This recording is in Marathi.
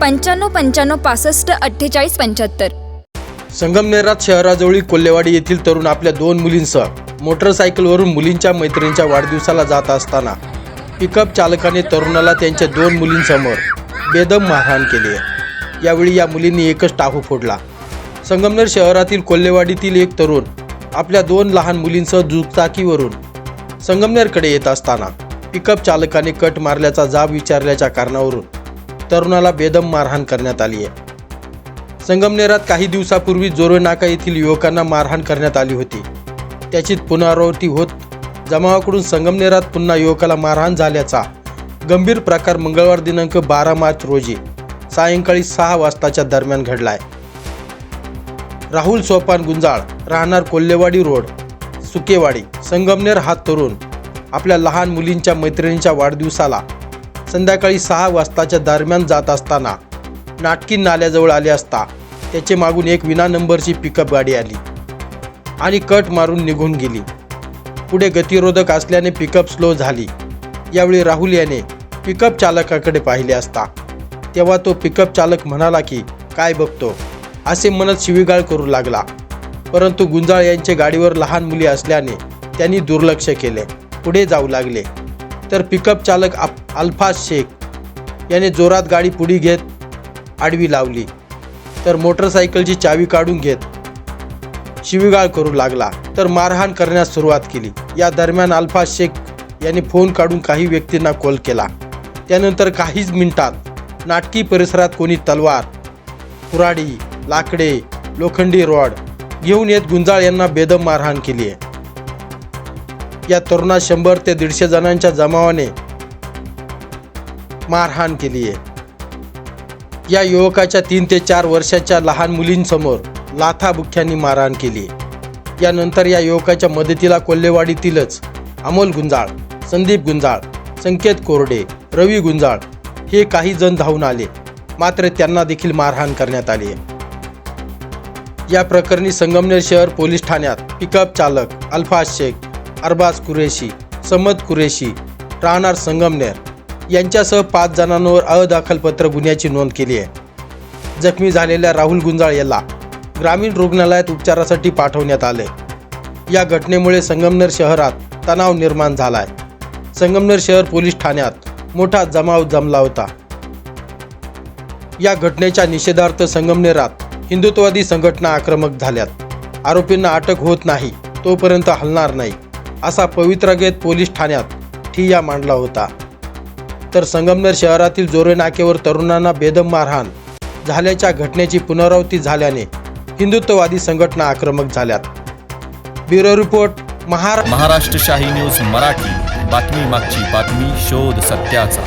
पंच्याण्णव पंच्याण्णव पासष्ट अठ्ठेचाळीस पंच्याहत्तर. संगमनेरात शहराजवळील कोल्हेवाडी येथील तरुण आपल्या दोन मुलींसह मोटरसायकलवरून मुलींच्या मैत्रिणीच्या वाढदिवसाला जात असताना पिकअप चालकाने तरुणाला त्यांच्या दोन मुलींसमोर बेदम मारहाण केली आहे. यावेळी या मुलींनी एकच टाकू फोडला. संगमनेर शहरातील कोल्हेवाडीतील एक तरुण आपल्या दोन लहान मुलींसह दुचाकीवरून संगमनेरकडे येत असताना पिकअप चालकाने कट मारल्याचा जाब विचारल्याच्या कारणावरून तरुणाला बेदम मारहाण करण्यात आली आहे. संगमनेरात काही दिवसापूर्वी जोरेनाका येथील युवकांना मारहाण करण्यात आली होती. त्याची पुनरावृत्ती होत जमावाकडून संगमनेरात पुन्हा युवकाला मारहाण झाल्याचा गंभीर प्रकार मंगळवार दिनांक बारा मार्च रोजी सायंकाळी सहा वाजताच्या दरम्यान घडलाय. राहुल सोपान गुंजाळ राहणार कोल्हेवाडी रोड सुकेवाडी. संगमनेर हा तरुण आपल्या लहान मुलींच्या मैत्रिणीच्या वाढदिवसाला संध्याकाळी सहा वाजताच्या दरम्यान जात असताना नाटकी नाल्याजवळ आले असता त्याचे मागून एक विना नंबरची पिकअप गाडी आली आणि कट मारून निघून गेली. पुढे गतिरोधक असल्याने पिकअप स्लो झाली. यावेळी राहुल याने पिकअप चालकाकडे पाहिले असता. तेव्हा तो पिकअप चालक म्हणाला की काय बघतो? असे म्हणत शिवीगाळ करू लागला. परंतु गुंजाळ यांच्या गाडीवर लहान मुली असल्याने त्यांनी दुर्लक्ष केले. पुढे जाऊ लागले. तर पिकअप चालक अफ- अल्फाज शेख याने जोरात गाडी पुढे घेत आडवी लावली. तर मोटरसायकलची चावी काढून घेत शिवीगाळ करू लागला. तर मारहाण करण्यास सुरुवात केली. या दरम्यान अल्फाज शेख यांनी फोन काढून काही व्यक्तींना कॉल केला. त्यानंतर काहीच मिनिटात नाटकी परिसरात कोणी तलवार कुराडी लाकडे लोखंडी रॉड घेऊन येत गुंजाळ यांना बेदम मारहाण केली आहे या तरुणात शंभर ते दीडशे जणांच्या जमावाने मारहाण केली आहे. या युवकाच्या तीन ते चार वर्षाच्या लहान मुलींसमोर लाथाबुख्यांनी मारहाण केली यानंतर या युवकाच्या मदतीला कोल्हेवाडीतीलच अमोल गुंजाळ संदीप गुंजाळ संकेत कोरडे रवी गुंजाळ हे काही जण धावून आले. मात्र त्यांना देखील मारहाण करण्यात आली या प्रकरणी संगमनेर शहर पोलीस ठाण्यात पिकअप चालक अल्फाज शेख अरबाज कुरेशी समद कुरेशी राहणार संगमनेर यांच्यासह पाच जणांवर अदाखलपत्र गुन्ह्याची नोंद केली आहे. जखमी झालेल्या राहुल गुंजाळ याला ग्रामीण रुग्णालयात उपचारासाठी पाठवण्यात आले. या घटनेमुळे संगमनेर शहरात तणाव निर्माण झालाय. संगमनेर शहर पोलीस ठाण्यात मोठा जमाव जमला होता. या घटनेच्या निषेधार्थ संगमनेरात हिंदुत्ववादी संघटना आक्रमक झाल्यात. आरोपींना अटक होत नाही तोपर्यंत हलणार नाही. असा पवित्रगेत पोलीस ठाण्यात ठिय्या मांडला होता. तर संगमनेर शहरातील जोरे नाकेवर तरुणांना बेदम मारहाण झाल्याच्या घटनेची पुनरावृत्ती झाल्याने हिंदुत्ववादी संघटना आक्रमक झाल्यात. ब्युरो रिपोर्ट महारा महाराष्ट्र शाही न्यूज मराठी. बातमी मागची बातमी शोध सत्याचा.